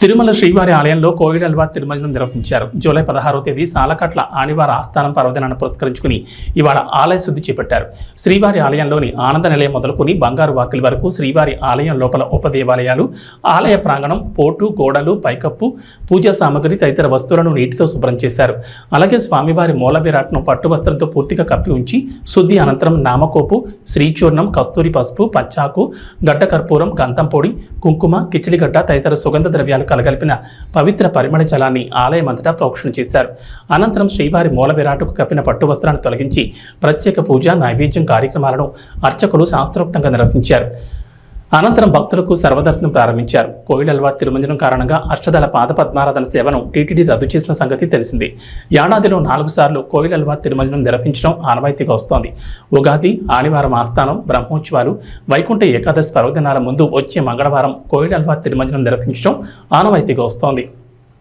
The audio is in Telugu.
తిరుమల శ్రీవారి ఆలయంలో కోవిడ్ అల్వార్ తిరుమలను నిర్వహించారు. జూలై పదహారవ తేదీ సాలకట్ల ఆనివార ఆస్థానం పర్వదినాన్ని పురస్కరించుకుని ఇవాళ ఆలయ శుద్ధి చేపట్టారు. శ్రీవారి ఆలయంలోని ఆనంద నిలయం మొదలుకొని బంగారు వాకిలి వరకు శ్రీవారి ఆలయం లోపల ఉపదేవాలయాలు ఆలయ ప్రాంగణం పోటు గోడలు పైకప్పు పూజా సామగ్రి తదితర వస్తువులను నీటితో శుభ్రం చేశారు. అలాగే స్వామివారి మూల విరాట్ను పట్టు వస్త్రంతో పూర్తిగా కప్పి ఉంచి శుద్ధి అనంతరం నామకోపు శ్రీచూర్ణం కస్తూరి పసుపు పచ్చాకు గడ్డ కర్పూరం గంధం పొడి కుంకుమ కిచిలిగడ్డ తదితర సుగంధ ద్రవ్యాలు కలగలిపిన పవిత్ర పరిమళ జలాన్ని ఆలయం అంతటా ప్రోక్షణ చేశారు. అనంతరం శ్రీవారి మూల విరాటుకు కప్పిన పట్టు వస్త్రాన్ని తొలగించి ప్రత్యేక పూజ నైవేద్యం కార్యక్రమాలను అర్చకులు శాస్త్రోక్తంగా నిర్వహించారు. అనంతరం భక్తులకు సర్వదర్శనం ప్రారంభించారు. కోవిడ్ అల్వార్ తిరుమంజనం కారణంగా అష్టదళ పాద పద్మారాధన సేవను టీటీడీ రద్దు చేసిన సంగతి తెలిసింది. ఏడాదిలో నాలుగు సార్లు కోవిడ్ అల్వార్ తిరుమంజనం నిర్వహించడం ఆనవాయితీగా వస్తోంది. ఉగాది ఆదివారం ఆస్థానం బ్రహ్మోత్సవాలు వైకుంఠ ఏకాదశి పర్వదినాల ముందు వచ్చే మంగళవారం కోవిడ్ అల్వార్ తిరుమంజనం నిర్వహించడం ఆనవాయితీగా వస్తోంది.